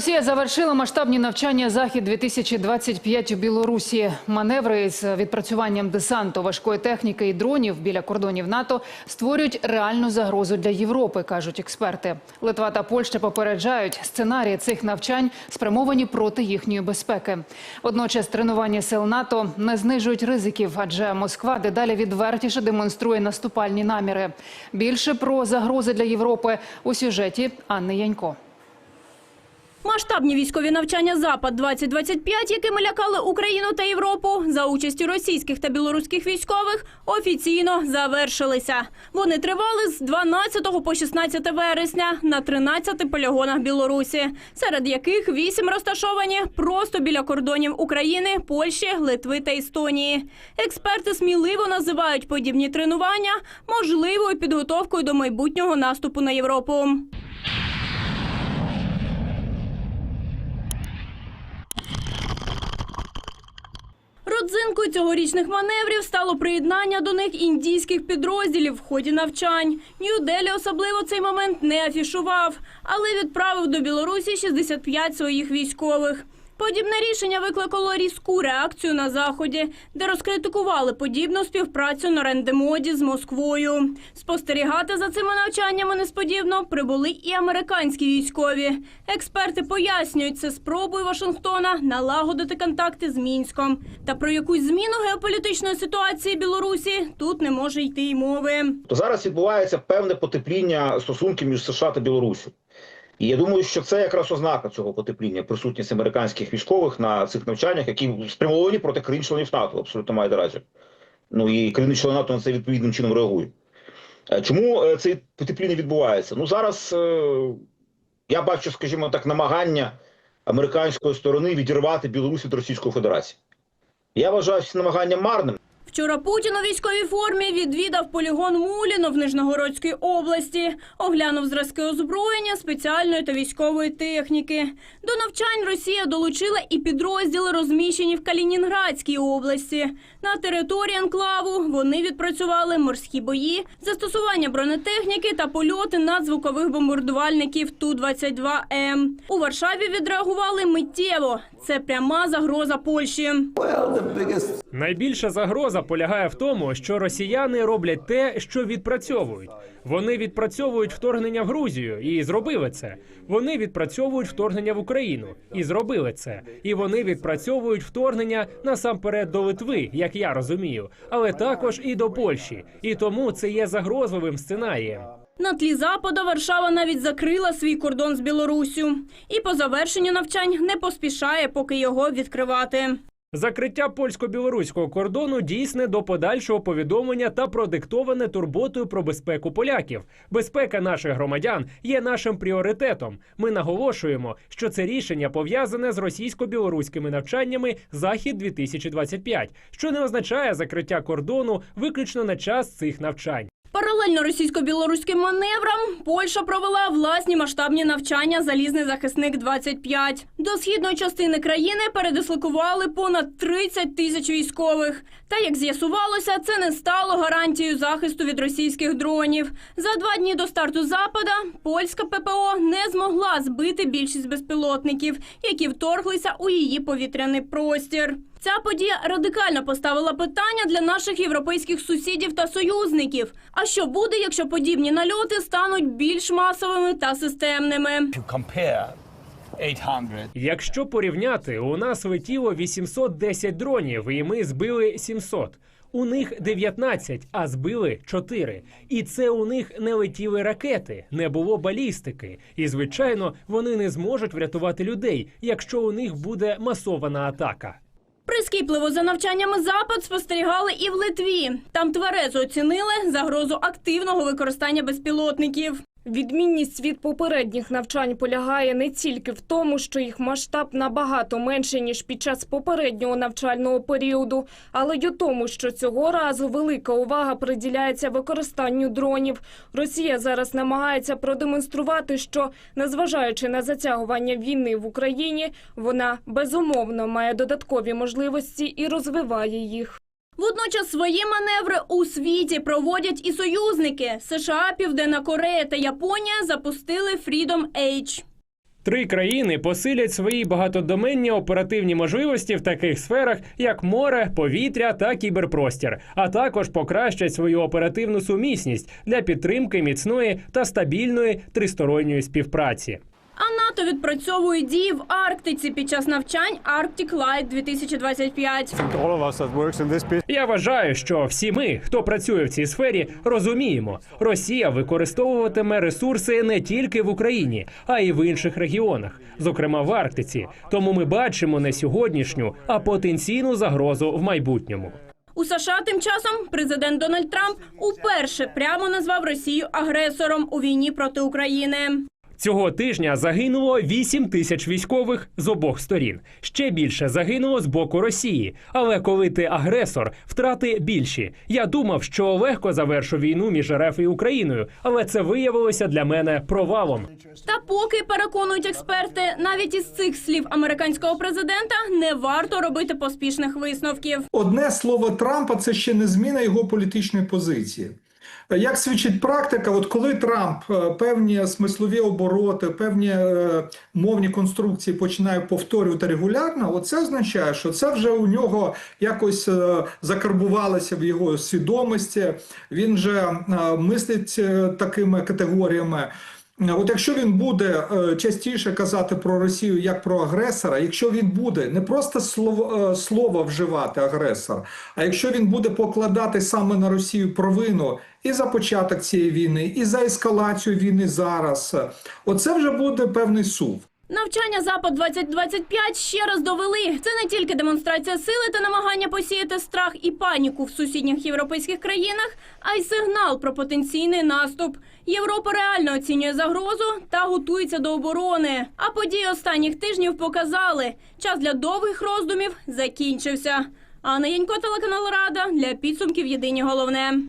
Росія завершила масштабні навчання захід 2025 у Білорусі. Маневри з відпрацюванням десанту, важкої техніки і дронів біля кордонів НАТО створюють реальну загрозу для Європи, кажуть експерти. Литва та Польща попереджають, сценарії цих навчань спрямовані проти їхньої безпеки. Водночас тренування сил НАТО не знижують ризиків, адже Москва дедалі відвертіше демонструє наступальні наміри. Більше про загрози для Європи у сюжеті Анни Янько. Масштабні військові навчання Запад 2025 якими лякали Україну та Європу за участю російських та білоруських військових, офіційно завершилися. Вони тривали з 12 по 16 вересня на 13 полігонах Білорусі, серед яких 8 розташовані просто біля кордонів України, Польщі, Литви та Естонії. Експерти сміливо називають подібні тренування можливою підготовкою до майбутнього наступу на Європу. Родзинкою цьогорічних маневрів стало приєднання до них індійських підрозділів в ході навчань. Нью-Делі особливо цей момент не афішував, але відправив до Білорусі 65 своїх військових. Подібне рішення викликало різку реакцію на заході, де розкритикували подібну співпрацю на рендемоді з Москвою. Спостерігати за цими навчаннями несподівано прибули і американські військові. Експерти пояснюють, це спробою Вашингтона налагодити контакти з Мінськом. Та про якусь зміну геополітичної ситуації Білорусі тут не може йти й мови. то зараз відбувається певне потепління стосунків між США та Білорусі. І я думаю, що це якраз ознака цього потепління, присутність американських військових на цих навчаннях, які спрямовані проти країн-членів НАТО, абсолютно має разі. Ну і країни-члени НАТО на це відповідним чином реагують. Е, Чому е, це потепління відбувається? Ну зараз е, я бачу, скажімо так, намагання американської сторони відірвати Білорусь від Російської Федерації. Я вважаю ці намагання марним. Вчора Путін у військовій формі відвідав полігон Муліно в Нижногородській області, оглянув зразки озброєння, спеціальної та військової техніки. До навчань Росія долучила і підрозділи, розміщені в Калінінградській області. На території анклаву вони відпрацювали морські бої, застосування бронетехніки та польоти надзвукових бомбардувальників Ту-22М. У Варшаві відреагували миттєво. Це пряма загроза Польщі. Найбільша загроза полягає в тому, що росіяни роблять те, що відпрацьовують. Вони відпрацьовують вторгнення в Грузію і зробили це. Вони відпрацьовують вторгнення в Україну і зробили це. І вони відпрацьовують вторгнення насамперед до Литви, як я розумію, але також і до Польщі. І тому це є загрозливим сценарієм. На тлі западу Варшава навіть закрила свій кордон з Білоруссю. І по завершенню навчань не поспішає поки його відкривати. Закриття польсько-білоруського кордону дійсне до подальшого повідомлення та продиктоване турботою про безпеку поляків. Безпека наших громадян є нашим пріоритетом. Ми наголошуємо, що це рішення пов'язане з російсько-білоруськими навчаннями Захід 2025 що не означає закриття кордону виключно на час цих навчань. Паралельно російсько-білоруським маневрам Польща провела власні масштабні навчання Залізний захисник 25 До східної частини країни передислокували понад 30 тисяч військових. Та як з'ясувалося, це не стало гарантією захисту від російських дронів. За два дні до старту запада польська ППО не змогла збити більшість безпілотників, які вторглися у її повітряний простір. Ця подія радикально поставила питання для наших європейських сусідів та союзників. А що буде, якщо подібні нальоти стануть більш масовими та системними? to compare 800 Якщо порівняти, у нас летіло 810 дронів, і ми збили 700. У них 19, а збили 4. І це у них не летіли ракети, не було балістики. І звичайно, вони не зможуть врятувати людей, якщо у них буде масована атака. Прискіпливо за навчаннями запад спостерігали і в Литві. Там тверезо оцінили загрозу активного використання безпілотників. Відмінність від попередніх навчань полягає не тільки в тому, що їх масштаб набагато менший, ніж під час попереднього навчального періоду, але й у тому, що цього разу велика увага приділяється використанню дронів. Росія зараз намагається продемонструвати, що, незважаючи на затягування війни в Україні, вона безумовно має додаткові можливості і розвиває їх. Водночас свої маневри у світі проводять і союзники. США, Південна Корея та Японія запустили Freedom H. Три країни посилять свої багатодоменні оперативні можливості в таких сферах, як море, повітря та кіберпростір, а також покращать свою оперативну сумісність для підтримки міцної та стабільної тристоронньої співпраці. НАТО відпрацьовує дії в Арктиці під час навчань Arctic Light 2025. all of us that works in this business Я вважаю, що всі ми, хто працює в цій сфері, розуміємо, Росія використовуватиме ресурси не тільки в Україні, а й в інших регіонах, зокрема в Арктиці. Тому ми бачимо не сьогоднішню, а потенційну загрозу в майбутньому. У США тим часом президент Дональд Трамп уперше прямо назвав Росію агресором у війні проти України. Цього тижня загинуло 8 тисяч військових з обох сторін. Ще більше загинуло з боку Росії. Але коли ти агресор, втрати більші. Я думав, що легко завершу війну між РФ і Україною, але це виявилося для мене провалом. Та поки переконують експерти, навіть із цих слів американського президента не варто робити поспішних висновків. Одне слово Трампа це ще не зміна його політичної позиції. Як свідчить практика, от коли Трамп е, певні смислові обороти, певні е, мовні конструкції починає повторювати регулярно, от це означає, що це вже у нього якось е, закарбувалося в його свідомості. Він вже е, мислить такими категоріями. От якщо він буде е, частіше казати про Росію як про агресора, якщо він буде не просто слово, е, слово вживати агресор, а якщо він буде покладати саме на Росію провину і за початок цієї війни, і за ескалацію війни зараз, е, оце вже буде певний сув. Навчання Запад 2025 ще раз довели. Це не тільки демонстрація сили та намагання посіяти страх і паніку в сусідніх європейських країнах, а й сигнал про потенційний наступ. Європа реально оцінює загрозу та готується до оборони. А події останніх тижнів показали, час для довгих роздумів закінчився. Анна Янько, телеканал Рада для підсумків Єдині головне.